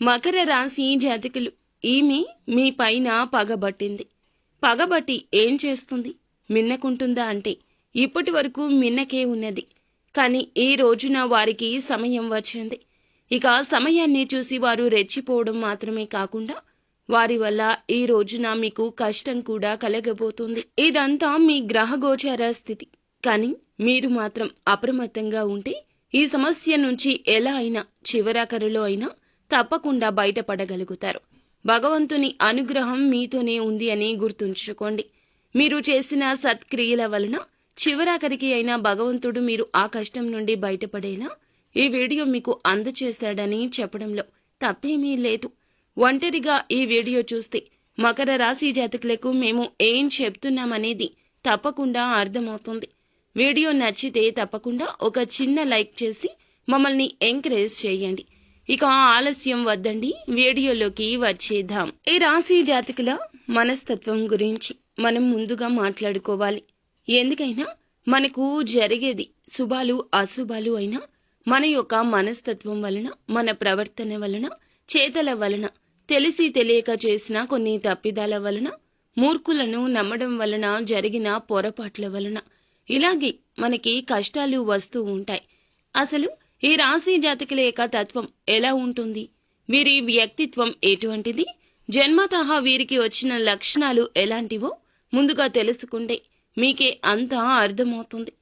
మకర రాశి జాతకులు. ఈమె మీ పైన పగబట్టింది పగబట్టి ఏం చేస్తుంది? మిన్నకుంటుందా అంటే ఇప్పటి వరకు మిన్నకే ఉన్నది. కానీ ఈ రోజున వారికి సమయం వచ్చింది. ఇక సమయాన్ని చూసి వారు రెచ్చిపోవడం మాత్రమే కాకుండా వారి వల్ల ఈ రోజున మీకు కష్టం కూడా కలగబోతుంది. ఇదంతా మీ గ్రహగోచార స్థితి. కానీ మీరు మాత్రం అప్రమత్తంగా ఉంటే ఈ సమస్య నుంచి ఎలా అయినా చివరాఖరులో అయినా తప్పకుండా బయటపడగలుగుతారు. భగవంతుని అనుగ్రహం మీతోనే ఉంది అని గుర్తుంచుకోండి. మీరు చేసిన సత్క్రియల వలన చివరాఖరికి అయినా భగవంతుడు మీరు ఆ కష్టం నుండి బయటపడేలా ఈ వీడియో మీకు అందచేశాడని చెప్పడంలో తప్పేమీ లేదు. ఒంటరిగా ఈ వీడియో చూస్తే మకర రాశి జాతకులకు మేము ఏం చెప్తున్నామనేది తప్పకుండా అర్థమవుతుంది. వీడియో నచ్చితే తప్పకుండా ఒక చిన్న లైక్ చేసి మమ్మల్ని ఎంకరేజ్ చేయండి. ఇక ఆలస్యం వద్దండి. వీడియోలోకి వచ్చేద్దాం. ఈ రాశి జాతకుల మనస్తత్వం గురించి మనం ముందుగా మాట్లాడుకోవాలి. ఎందుకైనా మనకు జరిగేది శుభాలు అశుభాలు అయినా మన యొక్క మనస్తత్వం వలన మన ప్రవర్తన వలన చేతల వలన తెలిసి తెలియక చేసిన కొన్ని తప్పిదాల వలన మూర్ఖులను నమ్మడం వలన జరిగిన పొరపాట్ల వలన ఇలాగే మనకి కష్టాలు వస్తూ ఉంటాయి. అసలు ఈ రాశి జాతకుల యొక్క తత్వం ఎలా ఉంటుంది? వీరి వ్యక్తిత్వం ఎటువంటిది? జన్మతహా వీరికి వచ్చిన లక్షణాలు ఎలాంటివో ముందుగా తెలుసుకుంటే మీకే అంతా అర్థమవుతుంది.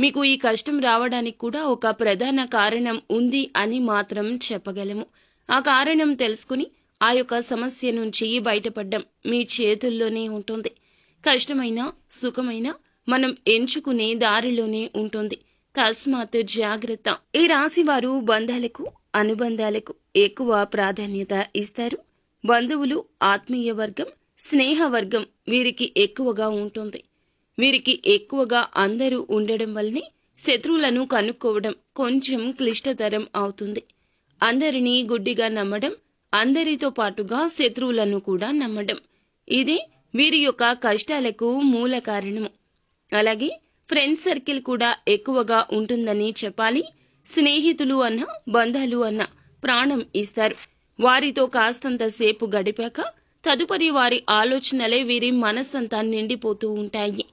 మీకు ఈ కష్టం రావడానికి కూడా ఒక ప్రధాన కారణం ఉంది అని మాత్రం చెప్పగలము. ఆ కారణం తెలుసుకుని ఆ యొక్క సమస్య నుంచి బయటపడడం మీ చేతుల్లోనే ఉంటుంది. కష్టమైన సుఖమైన మనం ఎంచుకునే దారిలోనే ఉంటుంది. తస్మాత్ జాగ్రత్త. ఈ రాశి వారు బంధాలకు అనుబంధాలకు ఎక్కువ ప్రాధాన్యత ఇస్తారు. బంధువులు ఆత్మీయ వర్గం స్నేహ వర్గం వీరికి ఎక్కువగా ఉంటుంది. వీరికి ఎక్కువగా అందరూ ఉండడం వల్లనే శత్రువులను కనుక్కోవడం కొంచెం క్లిష్టతరం అవుతుంది. అందరినీ గుడ్డిగా నమ్మడం అందరితో పాటుగా శత్రువులను కూడా నమ్మడం. ఇదే వీరి యొక్క కష్టాలకు మూల కారణము. అలాగే ఫ్రెండ్ సర్కిల్ కూడా ఎక్కువగా ఉంటుందని చెప్పాలి. స్నేహితులు అన్న బంధాలు అన్న ప్రాణం ఇస్తారు. వారితో కాస్తంత సేపు గడిపాక తదుపరి వారి ఆలోచనలే వీరి మనస్సంతా నిండిపోతూ ఉంటాయి.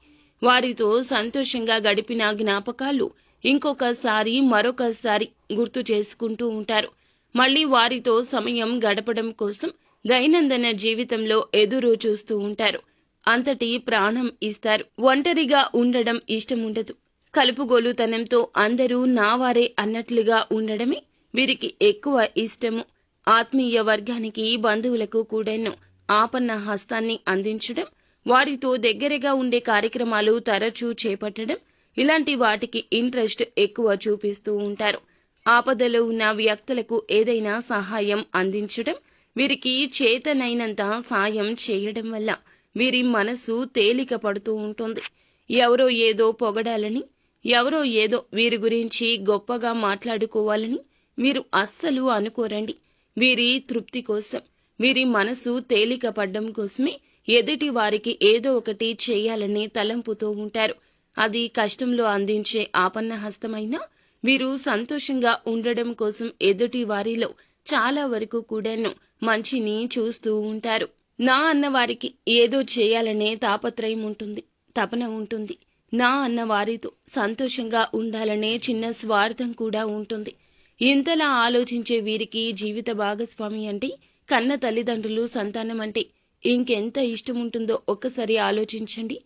వారితో సంతోషంగా గడిపిన జ్ఞాపకాలు ఇంకొకసారి మరొకసారి గుర్తు చేసుకుంటూ ఉంటారు. మళ్ళీ వారితో సమయం గడపడం కోసం దైనందిన జీవితంలో ఎదురు చూస్తూ ఉంటారు. అంతటి ప్రాణం ఇస్తారు. ఒంటరిగా ఉండడం ఇష్టముండదు. కలుపుగోలుతనంతో అందరూ నావారే అన్నట్లుగా ఉండడమే వీరికి ఎక్కువ ఇష్టము. ఆత్మీయ వర్గానికి బంధువులకు కూడాను ఆపన్న హస్తాన్ని అందించడం వారితో దగ్గరగా ఉండే కార్యక్రమాలు తరచూ చేపట్టడం ఇలాంటి వాటికి ఇంట్రెస్ట్ ఎక్కువ చూపిస్తూ ఉంటారు. ఆపదలో ఉన్న వ్యక్తులకు ఏదైనా సహాయం అందించడం వీరికి చేతనైనంత సాయం చేయడం వల్ల వీరి మనసు తేలిక పడుతూ ఉంటుంది. ఎవరో ఏదో పొగడాలని ఎవరో ఏదో వీరి గురించి గొప్పగా మాట్లాడుకోవాలని వీరు అస్సలు అనుకోరండి. వీరి తృప్తి కోసం వీరి మనసు తేలిక పడ్డం కోసమే ఎదుటి వారికి ఏదో ఒకటి చేయాలని తలంపుతూ ఉంటారు. అది కష్టంలో అందించే ఆపన్న హస్తమైనా వీరు సంతోషంగా ఉండడం కోసం ఎదుటి వారిలో చాలా వరకు కూడాను మంచిని చూస్తూ ఉంటారు. నా అన్నవారికి ఏదో చేయాలనే తాపత్రయం ఉంటుంది తపన ఉంటుంది. నా అన్న వారితో సంతోషంగా ఉండాలనే చిన్న స్వార్థం కూడా ఉంటుంది. ఇంతలా ఆలోచించే వీరికి జీవిత భాగస్వామి అంటే కన్న తల్లిదండ్రులు సంతానం అంటే ఇంకెంత ఇష్టం ఉంటుందో ఒక్కసారి ఆలోచించండి.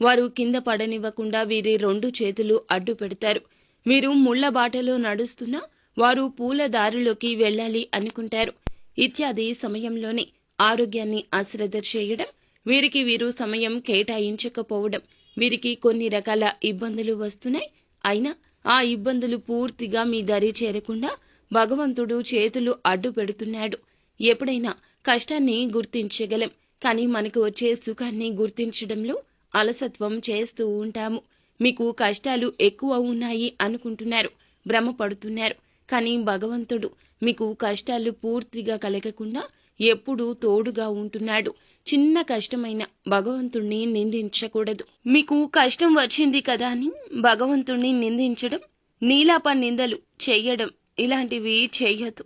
వారు కింద పడనివ్వకుండా వీరి రెండు చేతులు అడ్డు పెడతారు. మీరు ముళ్ళ బాటలో నడుస్తున్నా వారు పూల దారిలోకి వెళ్ళాలి అనుకుంటారు. ఇత్యాది సమయంలోనే ఆరోగ్యాన్ని అశ్రద్ధ చేయడం వీరికి వీరు సమయం కేటాయించకపోవడం వీరికి కొన్ని రకాల ఇబ్బందులు వస్తున్నాయి. అయినా ఆ ఇబ్బందులు పూర్తిగా మీ దరి చేరకుండా భగవంతుడు చేతులు అడ్డు పెడుతున్నాడు. ఎప్పుడైనా కష్టాన్ని గుర్తించగలం కానీ మనకు వచ్చే సుఖాన్ని గుర్తించడంలో అలసత్వం చేస్తూ ఉంటాము. మీకు కష్టాలు ఎక్కువ ఉన్నాయి అనుకుంటున్నారు భ్రమపడుతున్నారు కానీ భగవంతుడు మీకు కష్టాలు పూర్తిగా కలగకుండా ఎప్పుడూ తోడుగా ఉంటున్నాడు. చిన్న కష్టమైన భగవంతుణ్ణి నిందించకూడదు. మీకు కష్టం వచ్చింది కదా అని భగవంతుణ్ణి నిందించడం నీలాప నిందలు చెయ్యడం ఇలాంటివి చెయ్యొద్దు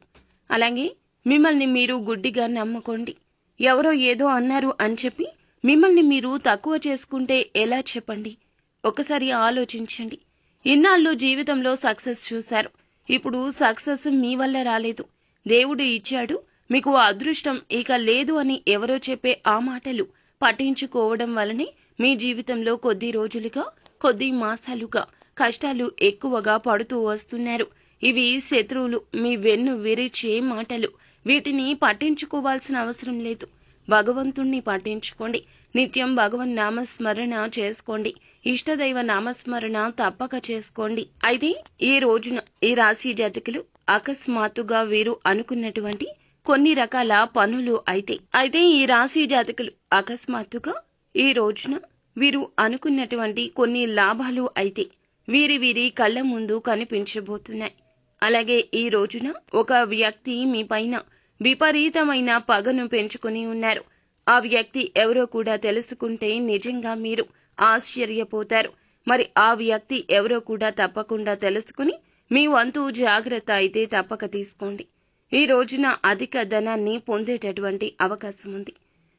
అలాగే మిమ్మల్ని మీరు గుడ్డిగా నమ్ముకోండి. ఎవరో ఏదో అన్నారు అని చెప్పి మిమ్మల్ని మీరు తక్కువ చేసుకుంటే ఎలా చెప్పండి? ఒకసారి ఆలోచించండి. ఇన్నాళ్ళు జీవితంలో సక్సెస్ చూశారు. ఇప్పుడు సక్సెస్ మీ వల్ల రాలేదు. దేవుడు ఇచ్చాడు మీకు అదృష్టం ఇక లేదు అని ఎవరో చెప్పే ఆ మాటలు పట్టించుకోవడం వలనే మీ జీవితంలో కొద్ది రోజులుగా కొద్ది మాసాలుగా కష్టాలు ఎక్కువగా పడుతూ వస్తున్నారు. ఇవి శత్రువులు మీ వెన్ను విరిచే మాటలు. వీటిని పట్టించుకోవాల్సిన అవసరం లేదు. భగవంతుణ్ణి పట్టించుకోండి. నిత్యం భగవన్ నామస్మరణ చేసుకోండి. ఇష్టదైవ నామస్మరణ తప్పక చేసుకోండి. అయితే ఈ రోజున ఈ రాశి జాతకులు అకస్మాత్తుగా వీరు అనుకున్నటువంటి కొన్ని రకాల పనులు అయితే అయితే ఈ రాశి జాతకులు అకస్మాత్తుగా ఈ రోజున వీరు అనుకున్నటువంటి కొన్ని లాభాలు అయితే వీరి వీరి కళ్ళ ముందు కనిపించబోతున్నాయి. అలాగే ఈ రోజున ఒక వ్యక్తి మీ పైన విపరీతమైన పగను పెంచుకుని ఉన్నారు. ఆ వ్యక్తి ఎవరో కూడా తెలుసుకుంటే నిజంగా మీరు ఆశ్చర్యపోతారు. మరి ఆ వ్యక్తి ఎవరో కూడా తప్పకుండా తెలుసుకుని మీ వంతు జాగ్రత్త అయితే తప్పక తీసుకోండి. ఈ రోజున అధిక ధనాన్ని పొందేటటువంటి అవకాశం ఉంది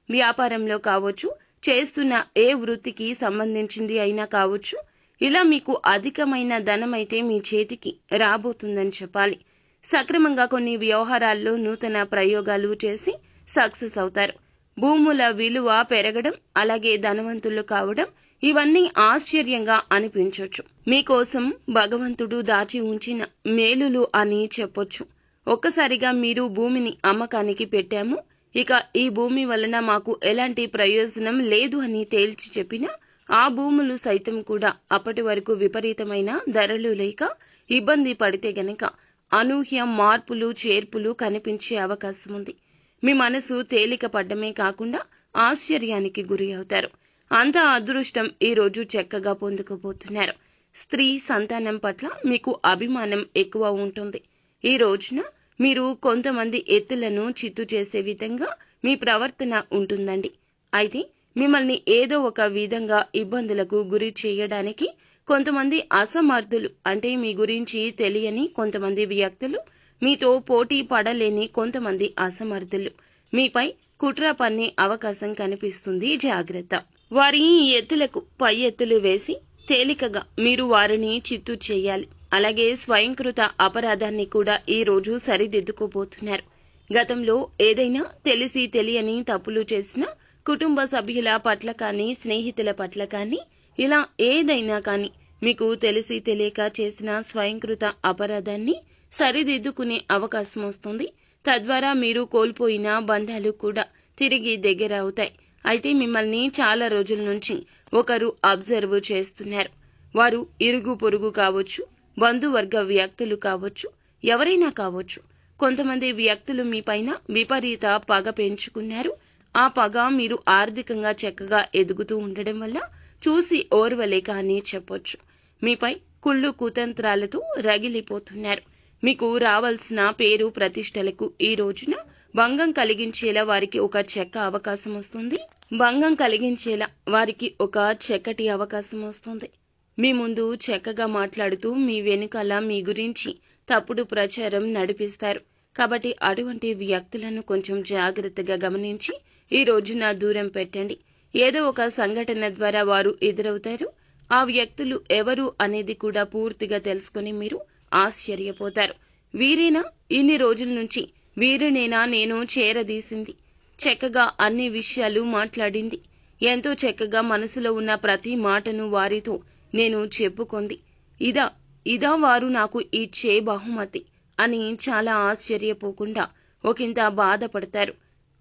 వ్యాపారంలో కావచ్చు చేస్తున్న ఏ వృత్తికి సంబంధించింది అయినా కావచ్చు ఇలా మీకు అధికమైన ధనం అయితే మీ చేతికి రాబోతుందని చెప్పాలి. సక్రమంగా కొన్ని వ్యవహారాల్లో నూతన ప్రయోగాలు చేసి సక్సెస్ అవుతారు. భూముల విలువ పెరగడం అలాగే ధనవంతులు కావడం ఇవన్నీ ఆశ్చర్యంగా అనిపించవచ్చు మీకోసం భగవంతుడు దాచి ఉంచిన మేలులు అని చెప్పొచ్చు. ఒక్కసారిగా మీరు భూమిని అమ్మకానికి పెట్టాము. ఇక ఈ భూమి వలన మాకు ఎలాంటి ప్రయోజనం లేదు అని తేల్చి చెప్పినా ఆ భూములు సైతం కూడా అప్పటి వరకు విపరీతమైన ధరలు లేక ఇబ్బంది పడితే గనక అనూహ్య మార్పులు చేర్పులు కనిపించే అవకాశం ఉంది. మీ మనసు తేలిక పడ్డమే కాకుండా ఆశ్చర్యానికి గురి అవుతారు. అంత అదృష్టం ఈరోజు చక్కగా పొందుకోబోతున్నారు స్త్రీ సంతానం పట్ల మీకు అభిమానం ఎక్కువ ఉంటుంది. ఈ రోజున మీరు కొంతమంది ఎత్తులను చిత్తు చేసే విధంగా మీ ప్రవర్తన ఉంటుందండి. అయితే మిమ్మల్ని ఏదో ఒక విధంగా ఇబ్బందులకు గురి చేయడానికి కొంతమంది అసమర్థులు అంటే మీ గురించి తెలియని కొంతమంది వ్యక్తులు మీతో పోటీ పడలేని కొంతమంది అసమర్థులు. మీపై కుట్ర పన్నే అవకాశం కనిపిస్తుంది జాగ్రత్త. వారి ఎత్తులకు పై ఎత్తులు వేసి తేలికగా మీరు వారిని చిత్తు చేయాలి. అలాగే స్వయంకృత అపరాధాన్ని కూడా ఈ రోజు సరిదిద్దుకోబోతున్నారు. గతంలో ఏదైనా తెలిసి తెలియని తప్పులు చేసిన కుటుంబ సభ్యుల పట్ల కానీ స్నేహితుల పట్ల కానీ ఇలా ఏదైనా కానీ మీకు తెలిసి తెలియక చేసిన స్వయంకృత అపరాధాన్ని సరిదిద్దుకునే అవకాశం వస్తుంది. తద్వారా మీరు కోల్పోయిన బంధాలు కూడా తిరిగి దగ్గర అవుతాయి. అయితే మిమ్మల్ని చాలా రోజుల నుంచి ఒకరు అబ్జర్వ్ చేస్తున్నారు. వారు ఇరుగు పొరుగు కావచ్చు బంధువర్గ వ్యక్తులు కావచ్చు ఎవరైనా కావచ్చు. కొంతమంది వ్యక్తులు మీ పైన విపరీత పగ పెంచుకున్నారు. ఆ పగ మీరు ఆర్థికంగా చక్కగా ఎదుగుతూ ఉండడం వల్ల చూసి ఓర్వలేక అని చెప్పొచ్చు. మీపై కుళ్ళు కుతంత్రాలతో రగిలిపోతున్నారు. మీకు రావాల్సిన పేరు ప్రతిష్టలకు ఈ రోజున భంగం కలిగించేలా వారికి ఒక చెక్క అవకాశం వస్తుంది. భంగం కలిగించేలా వారికి ఒక చక్కటి అవకాశం వస్తుంది. మీ ముందు చక్కగా మాట్లాడుతూ మీ వెనుకల మీ గురించి తప్పుడు ప్రచారం నడిపిస్తారు. కాబట్టి అటువంటి వ్యక్తులను కొంచెం జాగ్రత్తగా గమనించి ఈ రోజున దూరం పెట్టండి. ఏదో ఒక సంఘటన ద్వారా వారు ఎదురవుతారు. ఆ వ్యక్తులు ఎవరు అనేది కూడా పూర్తిగా తెలుసుకుని మీరు ఆశ్చర్యపోతారు. వీరేనా? ఇన్ని రోజుల నుంచి వీరినేనా? నేను చేరదీసింది. చక్కగా అన్ని విషయాలు మాట్లాడింది. ఎంతో చక్కగా మనసులో ఉన్న ప్రతి మాటను వారితో నేను చెప్పుకుంది. ఇదా ఇదా వారు నాకు ఇచ్చే బహుమతి అని చాలా ఆశ్చర్యపోకుండా ఒకంత బాధపడతారు.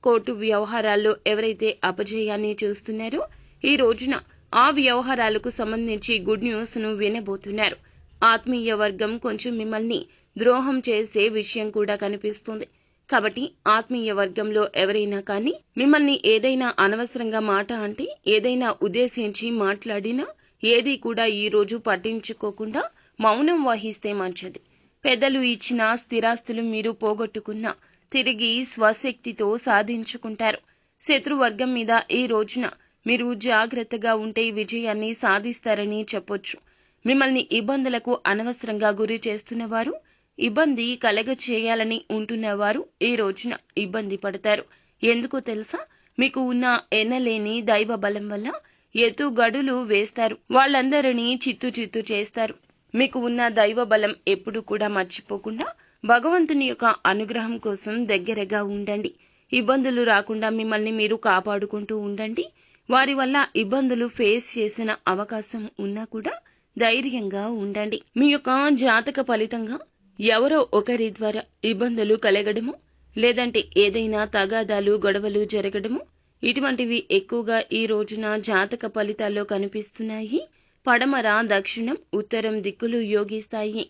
కోర్టు వ్యవహారాల్లో ఎవరైతే అపజయాన్ని చూస్తున్నారో ఈ రోజున ఆ వ్యవహారాలకు సంబంధించి గుడ్ న్యూస్ను వినబోతున్నారు. ఆత్మీయ వర్గం కొంచెం మిమ్మల్ని ద్రోహం చేసే విషయం కూడా కనిపిస్తుంది. కాబట్టి ఆత్మీయ వర్గంలో ఎవరైనా కానీ మిమ్మల్ని ఏదైనా అనవసరంగా మాట అంటే ఏదైనా ఉద్దేశించి మాట్లాడినా ఏది కూడా ఈ రోజు పట్టించుకోకుండా మౌనం వహిస్తే మంచిది. పెద్దలు ఇచ్చిన స్థిరాస్తులు మీరు పోగొట్టుకున్నా తిరిగి స్వశక్తితో సాధించుకుంటారు. శత్రువర్గం మీద ఈ రోజున మీరు జాగ్రత్తగా ఉంటే విజయాన్ని సాధిస్తారని చెప్పొచ్చు. మిమ్మల్ని ఇబ్బందులకు అనవసరంగా గురి చేస్తున్నవారు ఇబ్బంది కలగ చేయాలని ఉంటున్నవారు ఈ రోజున ఇబ్బంది పడతారు. ఎందుకో తెలుసా? మీకు ఉన్న ఎనలేని దైవ బలం వల్ల ఎత్తుగడులు వేస్తారు. వాళ్ళందరినీ చిత్తు చిత్తు చేస్తారు. మీకు ఉన్న దైవ బలం ఎప్పుడు కూడా మర్చిపోకుండా భగవంతుని యొక్క అనుగ్రహం కోసం దగ్గరగా ఉండండి. ఇబ్బందులు రాకుండా మిమ్మల్ని మీరు కాపాడుకుంటూ ఉండండి. వారి వల్ల ఇబ్బందులు ఫేస్ చేసిన అవకాశం ఉన్నా కూడా ధైర్యంగా ఉండండి. మీ యొక్క జాతక ఫలితంగా ఎవరో ఒకరి ద్వారా ఇబ్బందులు కలగడము లేదంటే ఏదైనా తగాదాలు గొడవలు జరగడము ఇటువంటివి ఎక్కువగా ఈ రోజున జాతక ఫలితాల్లో కనిపిస్తున్నాయి. పడమర దక్షిణం ఉత్తరం దిక్కులు యోగిస్తాయి.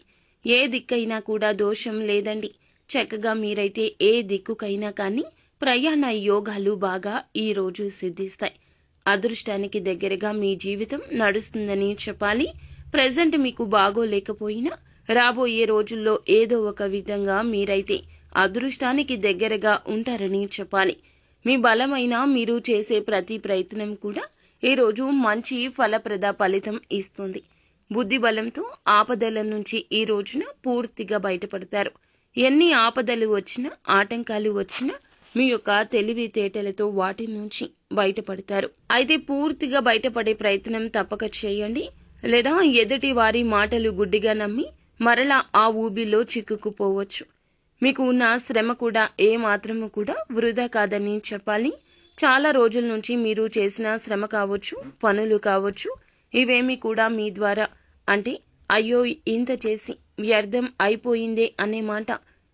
ఏ దిక్కైనా కూడా దోషం లేదండి. చక్కగా మీరైతే ఏ దిక్కుకైనా కానీ ప్రయాణ యోగాలు బాగా ఈ రోజు సిద్ధిస్తాయి. అదృష్టానికి దగ్గరగా మీ జీవితం నడుస్తుందని చెప్పాలి. ప్రజెంట్ మీకు బాగోలేకపోయినా రాబోయే రోజుల్లో ఏదో ఒక విధంగా మీరైతే అదృష్టానికి దగ్గరగా ఉంటారని చెప్పాలి. మీ బలమైన మీరు చేసే ప్రతి ప్రయత్నం కూడా ఈ రోజు మంచి ఫలప్రద ఫలితం ఇస్తుంది. బుద్ధి బలంతో ఆపదల నుంచి ఈ రోజున పూర్తిగా బయటపడతారు. ఎన్ని ఆపదలు వచ్చినా ఆటంకాలు వచ్చినా మీ యొక్క తెలివితేటలతో వాటి నుంచి బయటపడతారు. అయితే పూర్తిగా బయటపడే ప్రయత్నం తప్పక చేయండి. లేదా ఎదుటి వారి మాటలు గుడ్డిగా నమ్మి మరలా ఆ ఊబిలో చిక్కుకుపోవచ్చు. మీకు ఉన్న శ్రమ కూడా ఏ మాత్రము కూడా వృధా కాదని చెప్పాలి. చాలా రోజుల నుంచి మీరు చేసిన శ్రమ కావచ్చు పనులు కావచ్చు ఇవేమి కూడా మీ ద్వారా అంటే అయ్యో ఇంత చేసి వ్యర్థం అయిపోయిందే అనే మాట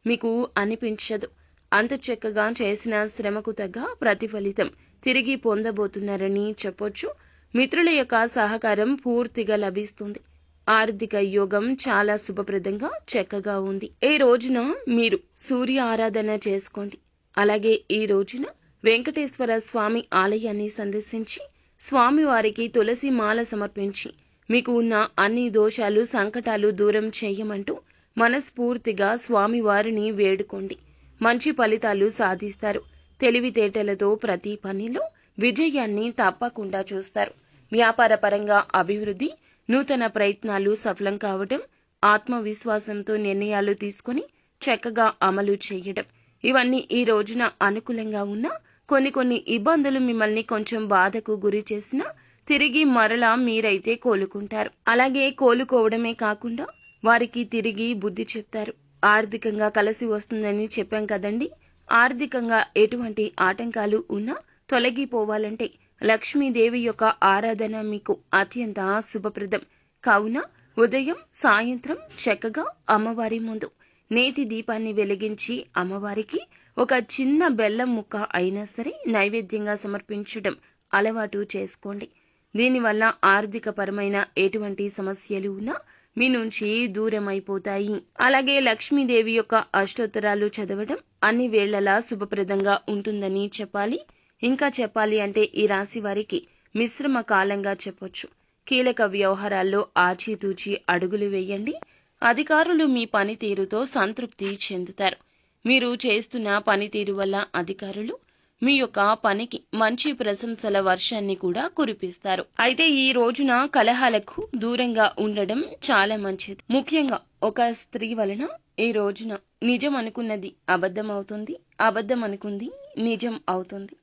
మీకు అనిపించదు. అంత చక్కగా చేసిన శ్రమకు తగ్గ ప్రతిఫలితం తిరిగి పొందబోతున్నారని చెప్పొచ్చు. మిత్రుల యొక్క సహకారం పూర్తిగా లభిస్తుంది. ఆర్థిక యోగం చాలా శుభప్రదంగా చక్కగా ఉంది. ఈ రోజున మీరు సూర్య ఆరాధన చేసుకోండి. అలాగే ఈ రోజున వెంకటేశ్వర స్వామి ఆలయాన్ని సందర్శించి స్వామివారికి తులసి మాల సమర్పించి మీకు ఉన్న అన్ని దోషాలు సంకటాలు దూరం చేయమంటూ మనస్ఫూర్తిగా స్వామివారిని వేడుకోండి. మంచి ఫలితాలు సాధిస్తారు. తెలివితేటలతో ప్రతి పనిలో విజయాన్ని తప్పకుండా చూస్తారు. వ్యాపార పరంగా అభివృద్ధి నూతన ప్రయత్నాలు సఫలం కావటం ఆత్మవిశ్వాసంతో నిర్ణయాలు తీసుకుని చక్కగా అమలు చేయడం ఇవన్నీ ఈ రోజున అనుకూలంగా ఉన్న కొన్ని కొన్ని ఇబ్బందులు మిమ్మల్ని కొంచెం బాధకు గురి చేసినా తిరిగి మరలా మీరైతే కోలుకుంటారు. అలాగే కోలుకోవడమే కాకుండా వారికి తిరిగి బుద్ధి చెప్తారు. ఆర్థికంగా కలిసి వస్తుందని చెప్పాం కదండి. ఆర్థికంగా ఎటువంటి ఆటంకాలు ఉన్నా తొలగిపోవాలంటే లక్ష్మీదేవి యొక్క ఆరాధన మీకు అత్యంత శుభప్రదం. కావున ఉదయం సాయంత్రం చక్కగా అమ్మవారి ముందు నేతి దీపాన్ని వెలిగించి అమ్మవారికి ఒక చిన్న బెల్లం ముక్క అయినా సరే నైవేద్యంగా సమర్పించడం అలవాటు చేసుకోండి. దీనివల్ల ఆర్థిక పరమైన ఎటువంటి సమస్యలు ఉన్నా మీ నుంచి దూరం అయిపోతాయి అలాగే లక్ష్మీదేవి యొక్క అష్టోత్తరాలు చదవడం అన్ని వేళ్ళలా శుభప్రదంగా ఉంటుందని చెప్పాలి. ఇంకా చెప్పాలి అంటే ఈ రాశి వారికి మిశ్రమ కాలంగా చెప్పొచ్చు. కీలక వ్యవహారాల్లో ఆచితూచి అడుగులు వేయండి. అధికారులు మీ పనితీరుతో సంతృప్తి చెందుతారు. మీరు చేస్తున్న పనితీరు వల్ల అధికారులు మీ యొక్క పనికి మంచి ప్రశంసల వర్షాన్ని కూడా కురిపిస్తారు. అయితే ఈ రోజున కలహాలకు దూరంగా ఉండడం చాలా మంచిది. ముఖ్యంగా ఒక స్త్రీ వలన ఈ రోజున నిజం అనుకున్నది అబద్ధం అవుతుంది అబద్ధం అనుకుంది నిజం అవుతుంది.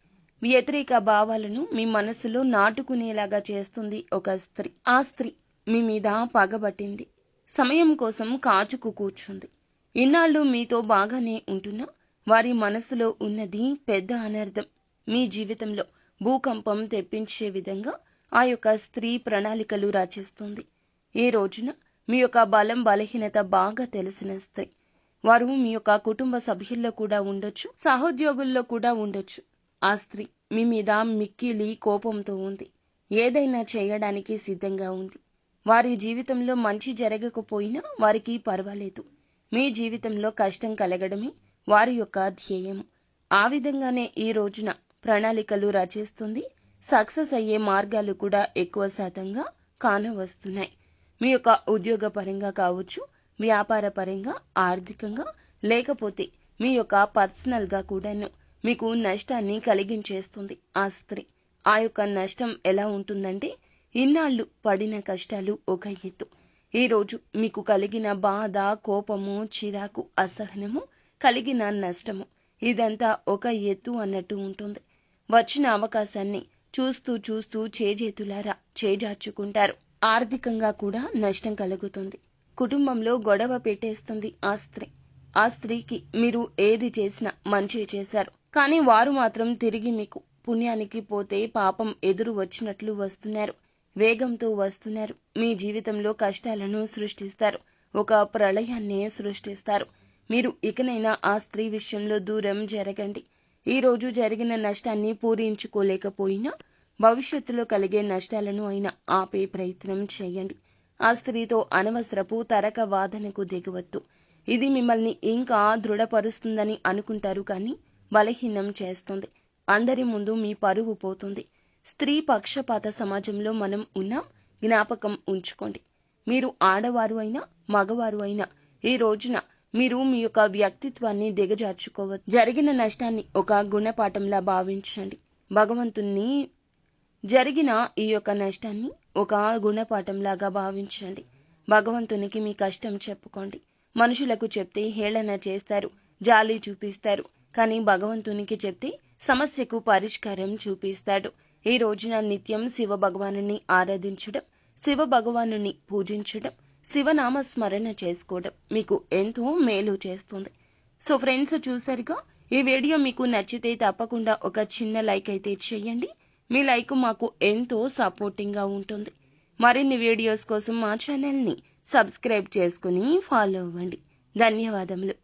వ్యతిరేక భావాలను మీ మనసులో నాటుకునేలాగా చేస్తుంది ఒక స్త్రీ. ఆ స్త్రీ మీ మీద పగబట్టింది. సమయం కోసం కాచుకు కూర్చుంది. ఇన్నాళ్ళు మీతో బాగానే ఉంటున్నా వారి మనసులో ఉన్నది పెద్ద అనర్థం. మీ జీవితంలో భూకంపం తెప్పించే విధంగా ఆ యొక్క స్త్రీ ప్రణాళికలు రచిస్తుంది. ఈ రోజున మీ యొక్క బలం బలహీనత బాగా తెలిసిన స్త్రీ. వారు మీ యొక్క కుటుంబ సభ్యుల్లో కూడా ఉండొచ్చు సహోద్యోగుల్లో కూడా ఉండొచ్చు. ఆ స్త్రీ మీ మీద మిక్కిలి కోపంతో ఉంది. ఏదైనా చేయడానికి సిద్ధంగా ఉంది. వారి జీవితంలో మంచి జరగకపోయినా వారికి పర్వాలేదు. మీ జీవితంలో కష్టం కలగడమే వారి యొక్క ధ్యేయం. ఆ విధంగానే ఈ రోజున ప్రణాళికలు రచిస్తుంది. సక్సెస్ అయ్యే మార్గాలు కూడా ఎక్కువ శాతంగా కానవస్తున్నాయి. మీ యొక్క ఉద్యోగ పరంగా కావచ్చు వ్యాపార పరంగా ఆర్థికంగా లేకపోతే మీ యొక్క పర్సనల్గా కూడాను. మీకు నష్టాన్ని కలిగించేస్తుంది ఆ స్త్రీ. ఆ యొక్క నష్టం ఎలా ఉంటుందంటే ఇన్నాళ్ళు పడిన కష్టాలు ఒక ఎత్తు. ఈరోజు మీకు కలిగిన బాధ కోపము చిరాకు అసహనము కలిగిన నష్టము ఇదంతా ఒక ఎత్తు అన్నట్టు ఉంటుంది. వచ్చిన అవకాశాన్ని చూస్తూ చూస్తూ చేజేతులారా చేజార్చుకుంటారు. ఆర్థికంగా కూడా నష్టం కలుగుతుంది. కుటుంబంలో గొడవ పెట్టేస్తుంది ఆ స్త్రీ. ఆ స్త్రీకి మీరు ఏది చేసినా మంచి చేశారు. కానీ వారు మాత్రం తిరిగి మీకు పుణ్యానికి పోతే పాపం ఎదురు వచ్చినట్లు వస్తున్నారు. వేగంతో వస్తున్నారు. మీ జీవితంలో కష్టాలను సృష్టిస్తారు. ఒక ప్రళయాన్ని సృష్టిస్తారు. మీరు ఇకనైనా ఆ స్త్రీ విషయంలో దూరం జరగండి. ఈ రోజు జరిగిన నష్టాన్ని పూరించుకోలేకపోయినా భవిష్యత్తులో కలిగే నష్టాలను అయినా ఆపే ప్రయత్నం చేయండి. ఆ స్త్రీతో అనవసరపు తరక వాదనకు దిగవద్దు. ఇది మిమ్మల్ని ఇంకా దృఢపరుస్తుందని అనుకుంటారు కానీ బలహీనం చేస్తుంది. అందరి ముందు మీ పరువు పోతుంది. స్త్రీ పక్షపాత సమాజంలో మనం ఉన్నాం జ్ఞాపకం ఉంచుకోండి. మీరు ఆడవారు అయినా మగవారు అయినా ఈ రోజున మీరు మీ యొక్క వ్యక్తిత్వాన్ని దిగజార్చుకోవచ్చు జరిగిన నష్టాన్ని ఒక గుణపాఠంలా భావించండి. భగవంతుణ్ణి జరిగిన ఈ యొక్క నష్టాన్ని ఒక గుణపాఠంలాగా భావించండి. భగవంతునికి మీ కష్టం చెప్పుకోండి. మనుషులకు చెప్తే హేళన చేస్తారు జాలి చూపిస్తారు కానీ భగవంతునికి చెప్తే సమస్యకు పరిష్కారం చూపిస్తాడు. ఈ రోజున నిత్యం శివ భగవాను ఆరాధించడం శివ భగవాను పూజించడం శివనామ స్మరణ చేసుకోవడం మీకు ఎంతో మేలు చేస్తుంది. సో ఫ్రెండ్స్ చూసారుగా? ఈ వీడియో మీకు నచ్చితే తప్పకుండా ఒక చిన్న లైక్ అయితే చేయండి. మీ లైక్ మాకు ఎంతో సపోర్టింగ్గా ఉంటుంది. మరిన్ని వీడియోస్ కోసం మా ఛానల్ని సబ్స్క్రైబ్ చేసుకుని ఫాలో అవ్వండి. ధన్యవాదములు.